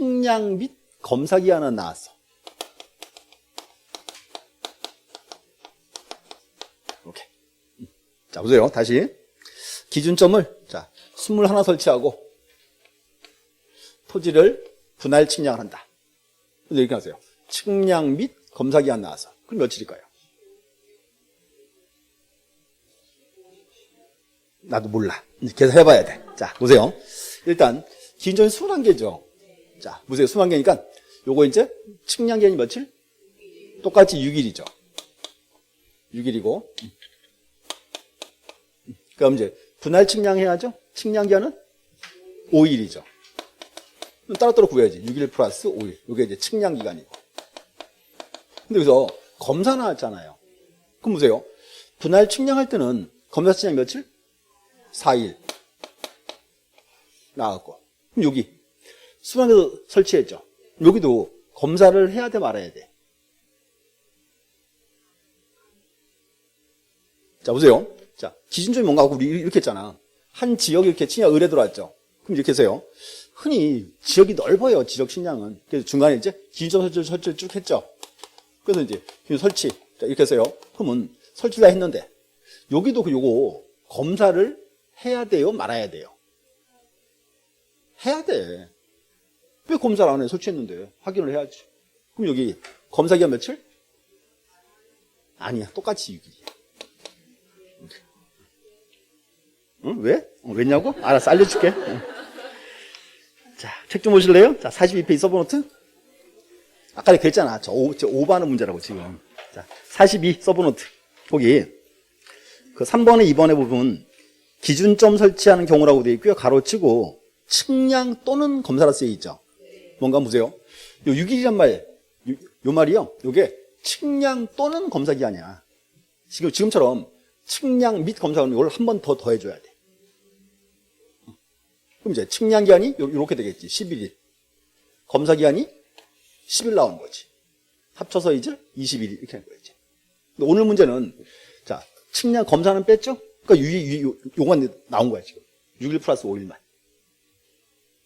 측량 및 검사 기한은 나왔어. 이렇게. 자, 보세요. 다시. 기준점을, 자, 21 설치하고, 토지를 분할 측량을 한다. 근데 이렇게 하세요. 측량 및 검사 기한 나와서. 그럼 며칠일까요? 나도 몰라. 계산해봐야 돼. 자, 보세요. 일단, 기준점이 21개죠. 자, 보세요. 21개니까, 요거 이제, 측량 기한이 며칠? 똑같이 6일이죠. 6일이고. 그럼 이제, 분할 측량해야죠? 측량 기한은 5일이죠. 따로따로 구해야지. 6일 플러스 5일. 이게 이제 측량 기간이고. 근데 여기서 검사 나왔잖아요. 그럼 보세요. 분할 측량할 때는 검사 측량 며칠? 4일. 나왔고. 그럼 여기 수방에서 설치했죠. 여기도 검사를 해야 돼 말아야 돼. 자 보세요. 자 기준점이 뭔가 하고 우리 이렇게 했잖아. 한 지역에 이렇게 측량 의뢰 들어왔죠. 그럼 이렇게 해서요. 흔히 지역이 넓어요. 지적 측량은. 그래서 중간에 이제 기준점 설치를, 설치를 쭉 했죠. 그래서 이제 설치 자, 이렇게 해서요. 그러면 설치 다 했는데 여기도 그 요거 검사를 해야 돼요, 말아야 돼요. 해야 돼. 왜 검사를 안 해? 설치했는데 확인을 해야지. 그럼 여기 검사 기간 며칠? 아니야, 똑같이 6일이야. 응? 왜? 어, 왜냐고? 알았어, 알려줄게. 응. 자, 책 좀 보실래요? 자, 42페이지 서브노트. 아까 그랬잖아. 저, 오, 저 오버하는 문제라고, 지금. 자, 42 서브노트. 거기, 그 3번에 2번에 보면, 기준점 설치하는 경우라고 되어 있고요. 가로치고, 측량 또는 검사라 쓰여 있죠. 뭔가 보세요. 요 6일이란 말, 요, 요 말이요. 요게 측량 또는 검사 기한이야. 지금, 지금처럼 측량 및 검사는 이걸 한 번 더 더해줘야 돼. 그럼 이제 측량 기한이 이렇게 되겠지. 11일. 검사 기한이 10일 나오는 거지. 합쳐서 이제 21일 이렇게 하는 거지. 오늘 문제는 자 측량 검사는 뺐죠. 그러니까 유, 유, 유, 요건 나온 거야 지금. 6일 플러스 5일만.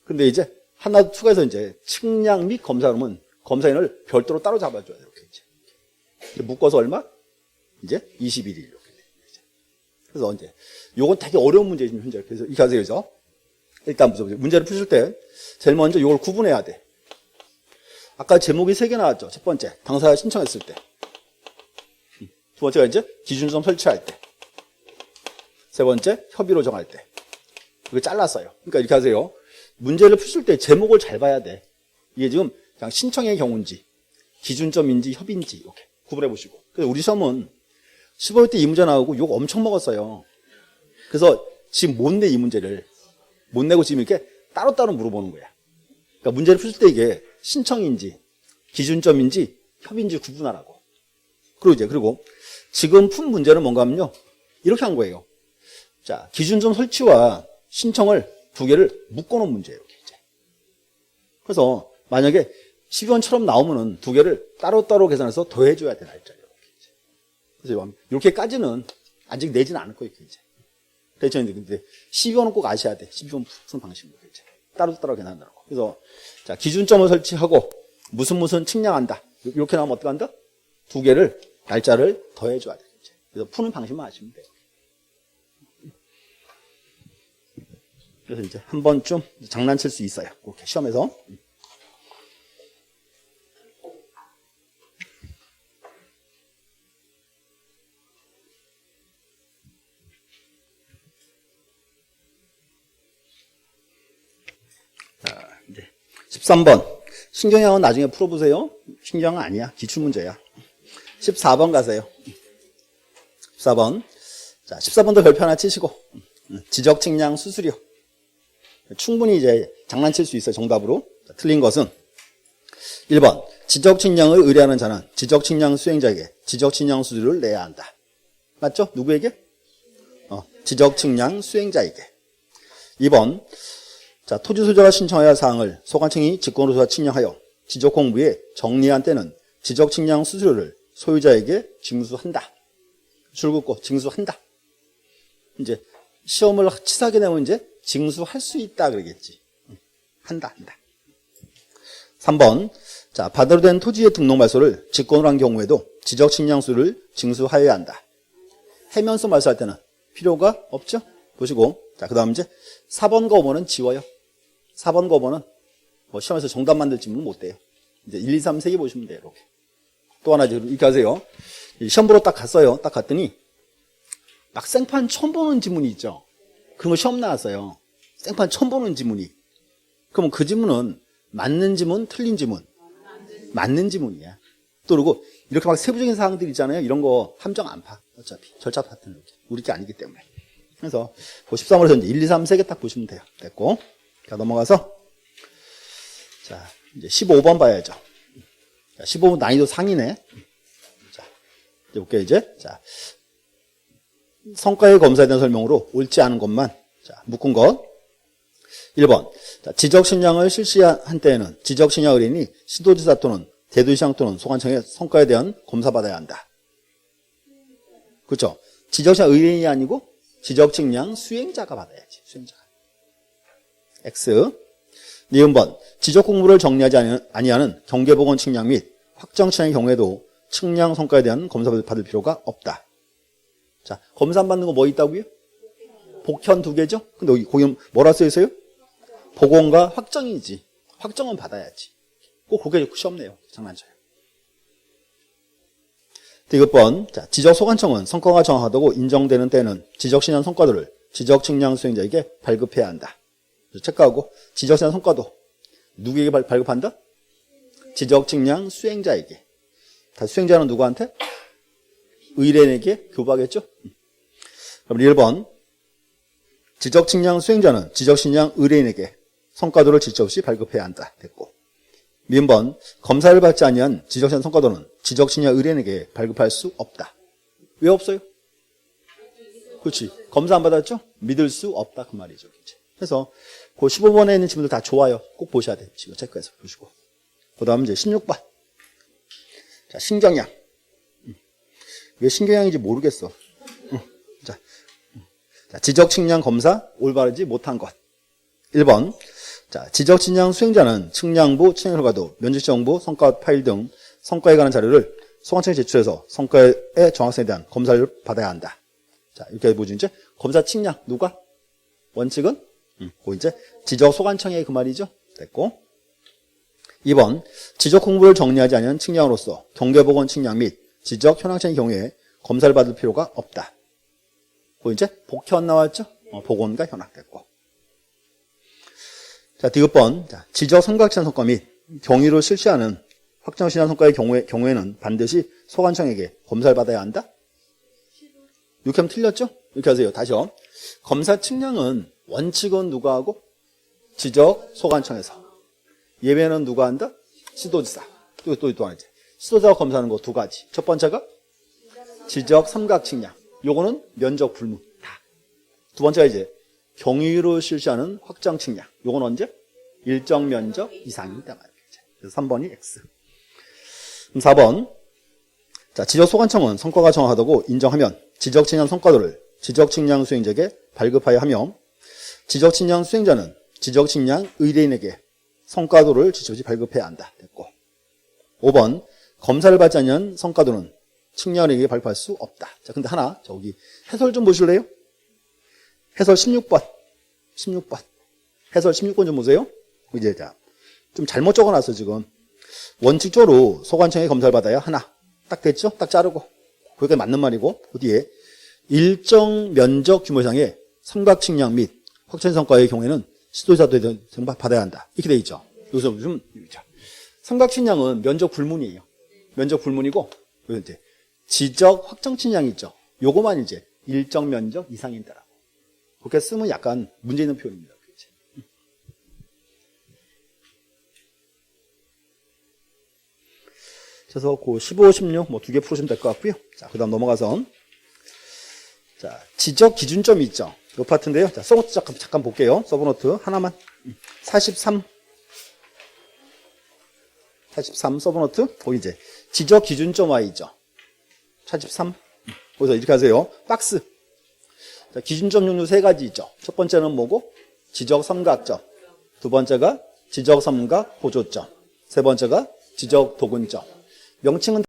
근데 이제 하나 추가해서 이제 측량 및 검사 그러면 검사인을 별도로 따로 잡아줘야 돼. 이렇게 이제. 묶어서 얼마? 이제 21일 이렇게 돼. 이제. 그래서 이제 요건 되게 어려운 문제지금 현재. 그래서 하세요. 그죠? 일단 보세요. 문제를 푸실 때 제일 먼저 이걸 구분해야 돼. 아까 제목이 세 개 나왔죠. 첫 번째, 당사자 신청했을 때. 두 번째가 이제 기준점 설치할 때. 세 번째, 협의로 정할 때. 이거 잘랐어요. 그러니까 이렇게 하세요. 문제를 푸실 때 제목을 잘 봐야 돼. 이게 지금 그냥 신청의 경우인지, 기준점인지, 협의인지, 이렇게 구분해 보시고. 그래서 우리 시험은 15일 때이 문제 나오고 욕 엄청 먹었어요. 그래서 지금 못 내 이 문제를. 못 내고 지금 이렇게 따로따로 물어보는 거야. 그러니까 문제를 풀 때 이게 신청인지, 기준점인지, 협의인지 구분하라고. 그리고 이제, 그리고 지금 푼 문제는 뭔가 하면요. 이렇게 한 거예요. 자, 기준점 설치와 신청을 두 개를 묶어놓은 문제예요. 이제. 그래서 만약에 12원처럼 나오면은 두 개를 따로따로 계산해서 더해줘야 돼, 날짜를. 이렇게 이제. 그래서 이렇게까지는 아직 내지는 않을 거예요, 이제. 이제 근데 12번은 꼭 아셔야 돼. 12번 푸는 방식으로 이제 따로따로 계산한다고. 그래서 자 기준점을 설치하고 무슨 무슨 측량한다. 이렇게 나오면 어떻게 한다? 두 개를 날짜를 더해줘야 돼. 이제. 그래서 푸는 방식만 아시면 돼요. 그래서 이제 한 번쯤 장난칠 수 있어요. 그렇게 시험에서. 이제 13번. 신경형은 나중에 풀어보세요. 신경은 아니야. 기출문제야. 14번 가세요. 14번. 자, 14번도 별표 하나 치시고. 지적 측량 수수료. 충분히 이제 장난칠 수 있어요. 정답으로. 자, 틀린 것은 1번. 지적 측량을 의뢰하는 자는 지적 측량 수행자에게 지적 측량 수수료를 내야 한다. 맞죠? 누구에게? 어, 지적 측량 수행자에게. 2번. 자, 토지 소유자가 신청해야 할 사항을 소관청이 직권으로서 측량하여 지적 공부에 정리한 때는 지적 측량 수수료를 소유자에게 징수한다. 줄긋고 징수한다. 이제 시험을 치사하게 내면 이제 징수할 수 있다 그러겠지. 한다, 한다. 3번. 자, 바다로 된 토지의 등록 말소를 직권으로 한 경우에도 지적 측량수를 징수하여야 한다. 해면서 말소할 때는 필요가 없죠? 보시고. 자, 그 다음 이제 4번과 5번은 지워요. 4번과 5번은 뭐 시험에서 정답 만들 질문은 못 돼요. 이제 1, 2, 3, 3개 보시면 돼요. 이렇게. 또 하나 이렇게 하세요. 이 시험 보러 딱 갔어요. 딱 갔더니 막 생판 처음 보는 지문이 있죠. 그런 거 시험 나왔어요. 생판 처음 보는 지문이. 그러면 그 지문은 맞는 지문, 틀린 지문. 맞는 지문이야. 또 그리고 이렇게 막 세부적인 사항들 있잖아요. 이런 거 함정 안 파. 어차피. 절차 파트는. 우리 게 아니기 때문에. 그래서 그 13월에서 이제 1, 2, 3, 3개 딱 보시면 돼요. 됐고. 자, 넘어가서. 자, 이제 15번 봐야죠. 자, 15번 난이도 상이네. 자, 이제 볼게요, 이제. 자. 성과의 검사에 대한 설명으로 옳지 않은 것만. 자, 묶은 것. 1번. 자, 지적신양을 실시한 때에는 지적신양 의뢰인이 시도지사 또는 대도시장 또는 소관청의 성과에 대한 검사받아야 한다. 그렇죠? 지적신양 의뢰인이 아니고 지적측량 수행자가 받아야지. 수행자가. X. 니은 번 지적 공부를 정리하지 아니- 아니하는 경계보건 측량 및 확정 측량의 경우에도 측량 성과에 대한 검사를 받을 필요가 없다. 자, 검사 안 받는 거 뭐 있다고요? 복현 두 개죠? 근데 여기 거기 뭐라 써 있어요? 보건과 확정이지. 확정은 받아야지. 꼭 그게 시험네요. 장난쳐요. 디귿번. 자, 지적소관청은 성과가 정확하다고 인정되는 때는 지적신현 성과들을 지적측량 수행자에게 발급해야 한다. 체크하고 지적신현 성과도 누구에게 발, 발급한다? 지적측량 수행자에게. 다 수행자는 누구한테? 의뢰인에게 교부하겠죠? 그럼 1번. 지적측량 수행자는 지적신양 의뢰인에게 성과도를 질적 없이 발급해야 한다. 됐고. 민번 검사를 받지 아니한 지적신 성과도는 지적신양 의뢰인에게 발급할 수 없다. 왜 없어요? 그렇지. 검사 안 받았죠? 믿을 수 없다. 그 말이죠. 그래서 그 15번에 있는 친구들 다 좋아요. 꼭 보셔야 돼요. 지금 체크해서 보시고. 그 다음 이제 16번. 자, 신경양. 음. 왜 신경양인지 모르겠어. 음. 자, 자, 지적 측량 검사 올바르지 못한 것. 1번. 자, 지적 측량 수행자는 측량부, 측량 결과도, 면접 정보, 성과 파일 등 성과에 관한 자료를 소관청에 제출해서 성과의 정확성에 대한 검사를 받아야 한다. 자, 이렇게 뭐죠, 이제? 검사 측량, 누가? 원칙은? 음, 그 이제 지적 소관청의 그 말이죠. 됐고. 2번. 지적 공부를 정리하지 않은 측량으로서 경계보건 측량 및 지적 현황청의 경우에 검사를 받을 필요가 없다. 그 이제 복현 나왔죠? 어, 복원과 현황됐고. 자, 디귿번. 자, 지적 성각시한 성과 및 경위로 실시하는 확정시한 성과의 경우에, 경우에는 반드시 소관청에게 검사를 받아야 한다? 이렇게 하면 틀렸죠? 이렇게 하세요. 다시요. 검사 측량은 원칙은 누가 하고? 지적 소관청에서. 예외는 누가 한다? 시도지사. 또, 또, 또 이제. 시도자가 검사하는 거 두 가지. 첫 번째가 지적 삼각 측량. 요거는 면적 불문. 다. 두 번째가 이제 경위로 실시하는 확정 측량. 요건 언제? 일정 면적 이상이다 말이죠. 그래서 3번이 X. 그럼 4번. 자, 지적 소관청은 성과가 정확하다고 인정하면 지적 측량 성과도를 지적 측량 수행자에게 발급하여 하며 지적 측량 수행자는 지적 측량 의뢰인에게 성과도를 지적지 발급해야 한다. 됐고. 5번. 검사를 받지 않는 성과도는 측량에게 발표할 수 없다. 자, 근데 하나, 저기 해설 좀 보실래요? 해설 16번. 16번. 해설 16번 좀 보세요. 이제 자, 좀 잘못 적어놨어, 지금. 원칙적으로 소관청에 검사를 받아야 하나. 딱 됐죠? 딱 자르고. 그게 맞는 말이고, 그 뒤에 일정 면적 규모 이상의 삼각 측량 및 확천 성과의 경우에는 시도자도 받아야 한다. 이렇게 돼 있죠. 여기서 좀, 삼각 측량은 면적 불문이에요. 면적 불문이고, 이제 지적 확정 측량이 있죠. 요거만 이제 일정 면적 이상이다라고. 그렇게 쓰면 약간 문제 있는 표현입니다. 그래서 그 15, 16 뭐 두 개 풀으시면 될 것 같고요. 자, 그다음 넘어가서 자, 지적 기준점이 있죠. 요 파트인데요. 자, 서브노트 잠깐, 잠깐 볼게요. 서브노트 하나만. 43 43 서브노트 거기 이제 지적 기준점 Y죠. 43 거기서 이렇게 하세요. 박스 자, 기준점 종류 세 가지 있죠. 첫 번째는 뭐고? 지적 삼각점. 두 번째가 지적 삼각 보조점. 세 번째가 지적 도근점. 명칭은